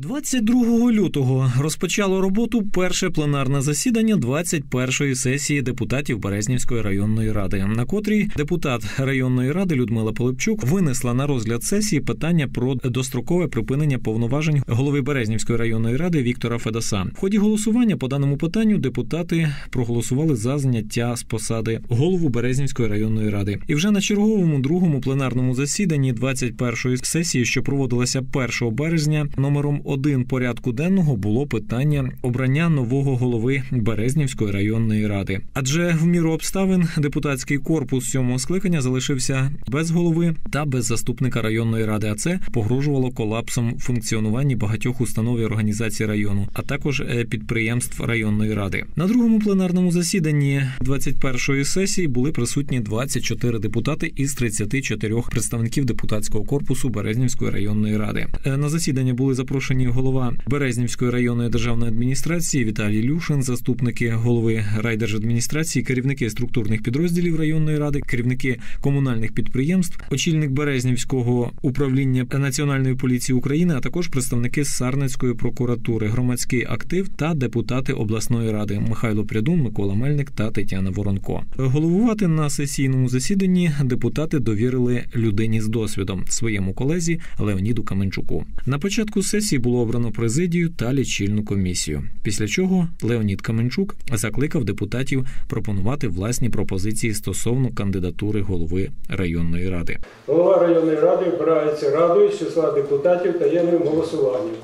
22 лютого розпочало роботу перше пленарне засідання 21-ї сесії депутатів Березнівської районної ради, на котрій депутат районної ради Людмила Полипчук винесла на розгляд сесії питання про дострокове припинення повноважень голови Березнівської районної ради Віктора Федоса. В ході голосування по даному питанню депутати проголосували за зняття з посади голову Березнівської районної ради. І вже на черговому другому пленарному засіданні 21-ї сесії, що проводилася 1 березня, номером 1 порядку денного було питання обрання нового голови Березнівської районної ради. Адже в міру обставин депутатський корпус сьомого скликання залишився без голови та без заступника районної ради. А це погрожувало колапсом функціонуванні багатьох установ і організацій району, а також е, підприємств районної ради. На другому пленарному засіданні 21-ї сесії були присутні 24 депутати із 34 представників депутатського корпусу Березнівської районної ради. Е, На засідання були запрошені голова Березнівської районної державної адміністрації Віталій Люшин, заступники голови райдержадміністрації, керівники структурних підрозділів районної ради, керівники комунальних підприємств, очільник Березнівського управління Національної поліції України, а також представники Сарненської прокуратури, громадський актив та депутати обласної ради Михайло Прядун, Микола Мельник та Тетяна Воронко. Головувати на сесійному засіданні депутати довірили людині з досвідом своєму колезі Леоніду Каменчуку. На початку сесії було обрано президію та лічильну комісію. Після чого Леонід Каменчук закликав депутатів пропонувати власні пропозиції стосовно кандидатури голови районної ради. Голова районної ради обирається радою з числа депутатів таємним голосуванням.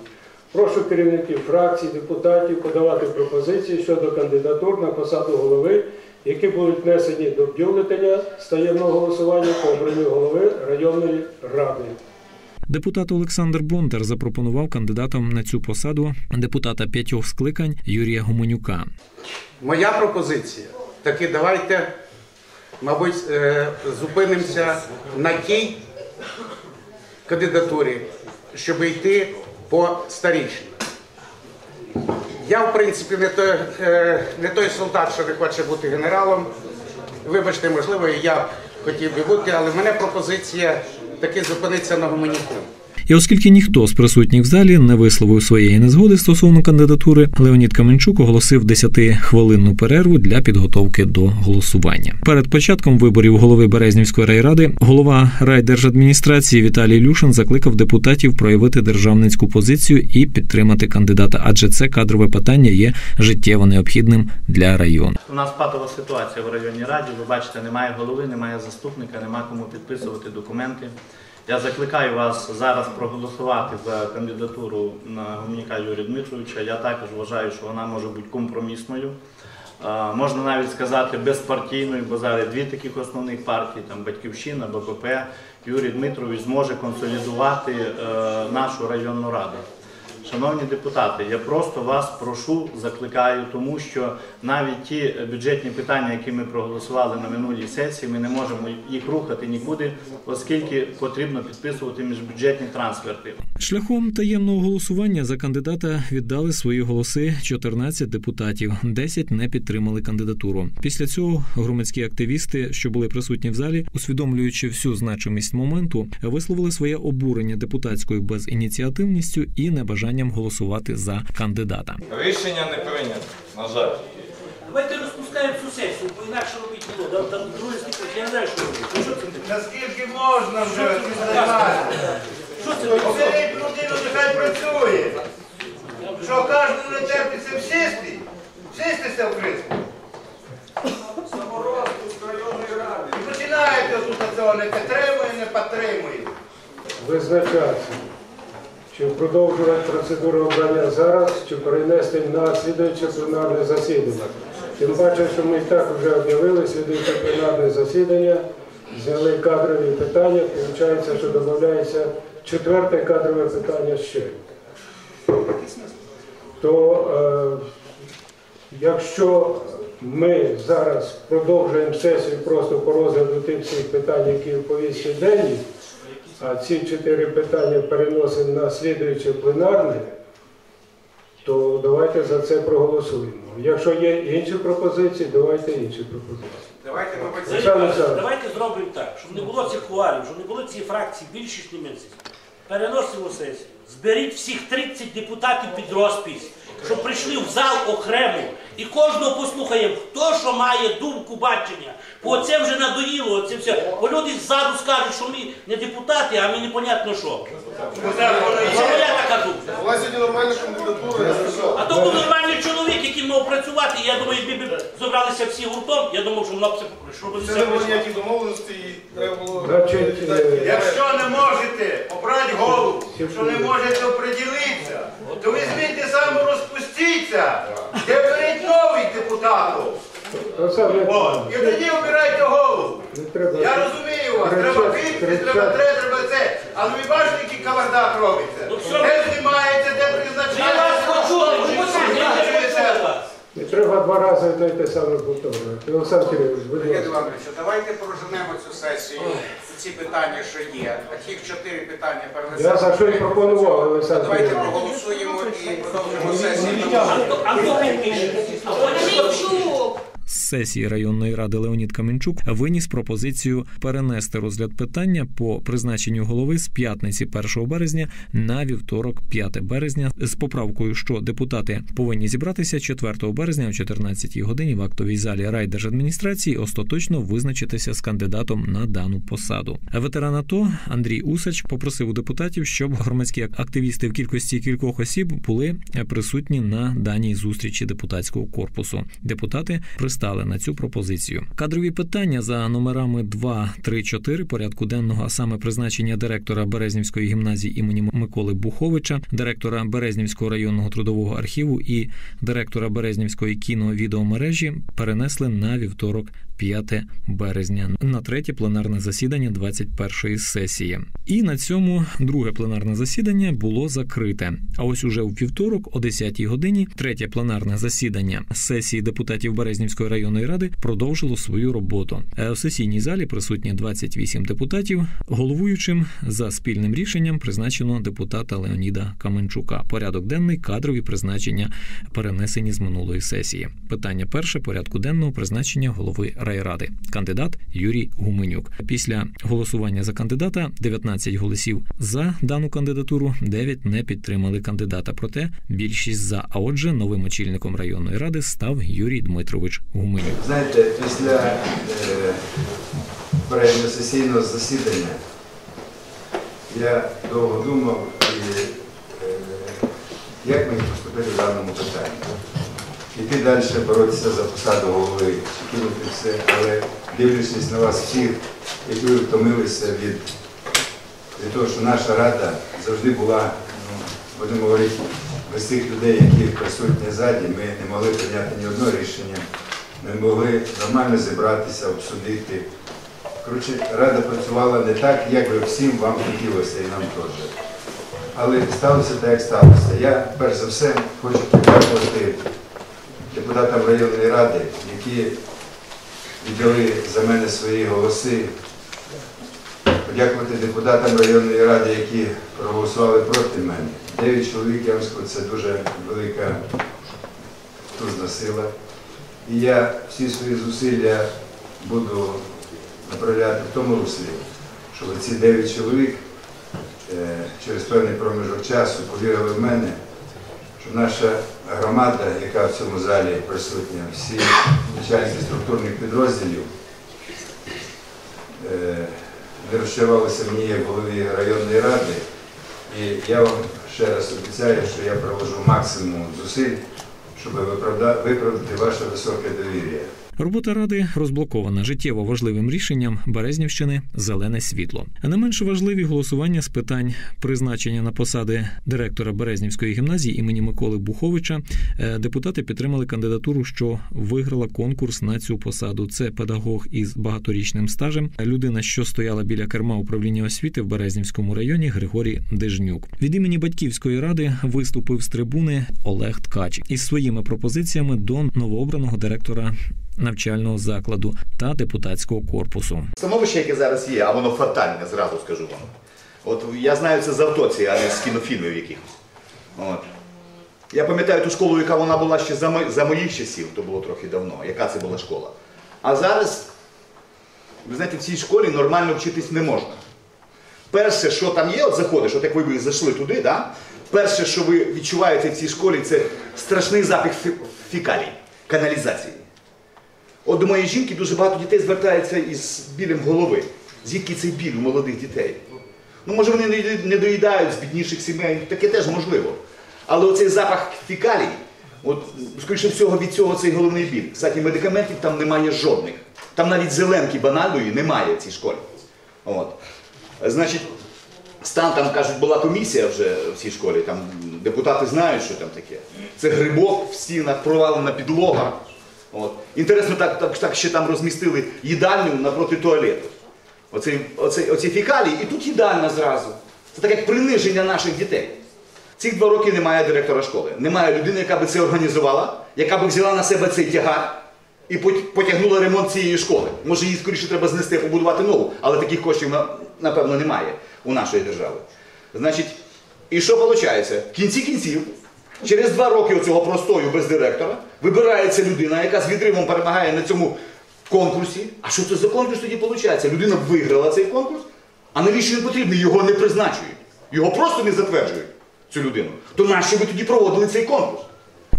Прошу керівників фракцій, депутатів подавати пропозиції щодо кандидатур на посаду голови, які будуть внесені до бюлетеня з таємного голосування по обранню голови районної ради. Депутат Олександр Бондар запропонував кандидатом на цю посаду депутата п'ятьох скликань Юрія Гуменюка. Моя пропозиція таки давайте, мабуть, е, зупинимося на тій кандидатурі, щоб йти по старічній. Я, в принципі, не той, е, не той солдат, що не хоче бути генералом. Вибачте, можливо, я б хотів би бути, але в мене пропозиція таки зупиниться на гуманіку. І оскільки ніхто з присутніх в залі не висловив своєї незгоди стосовно кандидатури, Леонід Каменчук оголосив 10-хвилинну перерву для підготовки до голосування. Перед початком виборів голови Березнівської райради голова райдержадміністрації Віталій Люшин закликав депутатів проявити державницьку позицію і підтримати кандидата, адже це кадрове питання є життєво необхідним для району. У нас патова ситуація в районній раді. Ви бачите, немає голови, немає заступника, немає кому підписувати документи. Я закликаю вас зараз проголосувати за кандидатуру на Гомніка Юрія Дмитровича. Я також вважаю, що вона може бути компромісною. Можна навіть сказати безпартійною, бо зараз дві таких основних партії, там Батьківщина, БПП, Юрій Дмитрович зможе консолідувати е, нашу районну раду. Шановні депутати, я просто вас прошу, закликаю, тому що навіть ті бюджетні питання, які ми проголосували на минулій сесії, ми не можемо їх рухати нікуди, оскільки потрібно підписувати міжбюджетні трансферти. Шляхом таємного голосування за кандидата віддали свої голоси 14 депутатів, 10 не підтримали кандидатуру. Після цього громадські активісти, що були присутні в залі, усвідомлюючи всю значимість моменту, висловили своє обурення депутатською безініціативністю і небажанням голосувати за кандидата. Рішення не прийнято, на жаль. Давайте розпускаємо цю сесію, бо інакше робити не було. Там, друге спікер, я знаю, що робити. Ну, Що це таке? Наскільки можна вже? Що це? Оберіть людину, нехай працює. Що кожен не терпиться всісти? Всістися в криску. І починаєте тут цього не підтримує, не підтримує. Визначатися, чи продовжувати процедуру обрання зараз, чи перенести на слідуюче пленарне засідання. Тим паче, що ми і так вже об'явили слідуюче пленарне засідання, зняли кадрові питання, виходить, що додається четверте кадрове питання ще. То е, якщо ми зараз продовжуємо сесію просто по розгляду тих всіх питань, які в повістці денні, а ці чотири питання переносимо на слідуюче пленарне, то давайте за це проголосуємо. Якщо є інші пропозиції, давайте інші пропозиції. Давайте, мабуть, Сергій Олександр Олександрович. Давайте зробимо так, щоб не було цих хуарів, щоб не було цієї фракції більшість німецьких. Переносимо сесію. Зберіть всіх 30 депутатів під розпись, щоб прийшли в зал окремо і кожного послухаємо, хто що має думку бачення. Бо це вже надоїло, це все. Бо люди ззаду скажуть, що ми не депутати, а ми непонятно що. Це моя така думка. У вас сьогодні нормальна кандидатура, я сказав. А то був нормальний чоловік, який мав працювати. Я думаю, якби б зібралися всі гуртом, я думав, що воно б все пройшло. Це не було ніяких домовленостей, і треба було... Значить, е, Якщо не можете обрати голову, якщо не можете оприділитися, то візьміть те саме розпустіться, де беріть новий. Олександр і тоді обирайте голову. Я розумію вас, треба підпис, треба те, треба це. Але ви бачите, який кавардак робиться. Ну. Де знімаєте, де призначаєте. Не треба два рази те саме повторювати. Олександр Кирилович, будь ласка. Давайте проженемо цю сесію, ці питання, що є. А тих чотири питання перенесемо. Я за що і пропонував, Олександр Давайте Кирилович. проголосуємо і продовжимо сесію. Антон хто Антон А потім З сесії районної ради Леонід Каменчук виніс пропозицію перенести розгляд питання по призначенню голови з п'ятниці 1 березня на вівторок, 5 березня, з поправкою, що депутати повинні зібратися 4 березня о 14 годині в актовій залі райдержадміністрації остаточно визначитися з кандидатом на дану посаду. Ветеран АТО Андрій Усач попросив у депутатів, щоб громадські активісти в кількості кількох осіб були присутні на даній зустрічі депутатського корпусу. Депутати пристали на цю пропозицію. Кадрові питання за номерами 2, 3, 4 порядку денного, а саме призначення директора Березнівської гімназії імені Миколи Буховича, директора Березнівського районного трудового архіву і директора Березнівської кіно-відеомережі перенесли на вівторок. 5 березня на третє пленарне засідання 21-ї сесії. І на цьому друге пленарне засідання було закрите. А ось уже у вівторок, о 10-й годині, третє пленарне засідання сесії депутатів Березнівської районної ради продовжило свою роботу. Е, У сесійній залі присутні 28 депутатів. Головуючим за спільним рішенням призначено депутата Леоніда Каменчука. Порядок денний кадрові призначення перенесені з минулої сесії. Питання перше порядку денного призначення голови райради. Кандидат Юрій Гуменюк. Після голосування за кандидата 19 голосів за дану кандидатуру, 9 не підтримали кандидата. Проте більшість за. А отже, новим очільником районної ради став Юрій Дмитрович Гуменюк. Знаєте, після е, сесійного засідання я довго думав, і, е, як мені поступити в даному питанні. Іти далі боротися за посаду голови, кинути все, але дивлячись на вас всіх, які ви втомилися від, від того, що наша рада завжди була, ну, будемо говорити, без тих людей, які присутні ззаді, ми не могли прийняти ні одного рішення, не могли нормально зібратися, обсудити. Коротше, рада працювала не так, як би всім вам хотілося і нам теж. Але сталося так, як сталося. Я перш за все хочу подякувати депутатам районної ради, які віддали за мене свої голоси. Подякувати депутатам районної ради, які проголосували проти мене. Дев'ять чоловік, я вам скажу, це дуже велика тужна сила. І я всі свої зусилля буду направляти в тому руслі, щоб ці дев'ять чоловік е, через певний проміжок часу повірили в мене, що наша громада, яка в цьому залі присутня, всі начальники структурних підрозділів, не розчарувалися мені як голові районної ради. І я вам ще раз обіцяю, що я проводжу максимум зусиль, щоб виправда- виправдати ваше високе довір'я. Робота ради розблокована життєво важливим рішенням Березнівщини зелене світло. А не менш важливі голосування з питань призначення на посади директора Березнівської гімназії імені Миколи Буховича. Е, Депутати підтримали кандидатуру, що виграла конкурс на цю посаду. Це педагог із багаторічним стажем. Людина, що стояла біля керма управління освіти в Березнівському районі, Григорій Дежнюк. Від імені батьківської ради виступив з трибуни Олег Ткач із своїми пропозиціями до новообраного директора навчального закладу та депутатського корпусу. Становище, яке зараз є, а воно фатальне, зразу скажу вам. От я знаю це з автоці, а не з кінофільмів якихось. От. Я пам'ятаю ту школу, яка вона була ще за, мо- за моїх часів, то було трохи давно, яка це була школа. А зараз, ви знаєте, в цій школі нормально вчитись не можна. перше, що там є, от заходиш, от як ви зайшли туди, да? перше, що ви відчуваєте в цій школі, це страшний запах фі- фікалій, каналізації. От до моєї жінки дуже багато дітей звертається із білем голови. Звідки цей біль у молодих дітей? Ну, може, вони не- доїдають з бідніших сімей, таке теж можливо. Але оцей запах фікалій, от, скоріше всього, від цього цей головний біль. Кстати, медикаментів там немає жодних. Там навіть зеленки банальної немає в цій школі. От. Значить, стан там кажуть, була комісія вже в цій школі, там депутати знають, що там таке. Це грибок в стінах, провалена підлога. От. Інтересно, так, так, так ще там розмістили їдальню напроти туалету. Оці, оці, оці фікалії, і тут їдальня зразу. Це таке приниження наших дітей. Цих два роки немає директора школи. Немає людини, яка би це організувала, яка би взяла на себе цей тягар і потягнула ремонт цієї школи. Може, її скоріше треба знести, побудувати нову, але таких коштів, напевно, немає у нашої держави. Значить, і що виходить? В кінці кінців, через два роки оцього простою без директора, вибирається людина, яка з відривом перемагає на цьому конкурсі. А що це за конкурс тоді виходить? Людина виграла цей конкурс, а навіщо він потрібний? Його не призначують. Його просто не затверджують, цю людину. То нащо ви тоді проводили цей конкурс?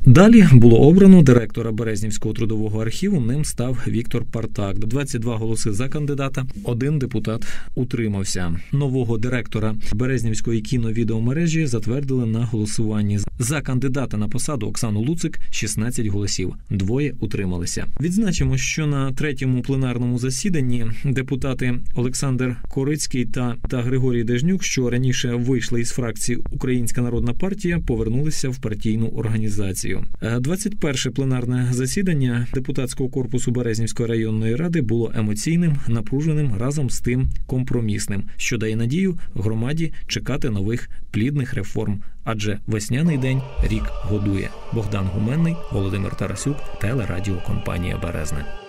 Далі було обрано директора Березнівського трудового архіву. Ним став Віктор Партак. 22 голоси за кандидата. Один депутат утримався. Нового директора Березнівської кіновідеомережі затвердили на голосуванні. За кандидата на посаду Оксану Луцик 16 голосів. Двоє утрималися. Відзначимо, що на третьому пленарному засіданні депутати Олександр Корицький та, та Григорій Дежнюк, що раніше вийшли із фракції Українська Народна партія, повернулися в партійну організацію. Е, 21 пленарне засідання депутатського корпусу Березнівської районної ради було емоційним, напруженим разом з тим компромісним, що дає надію громаді чекати нових плідних реформ. Адже весняний день рік годує. Богдан Гуменний, Володимир Тарасюк, телерадіокомпанія Березне.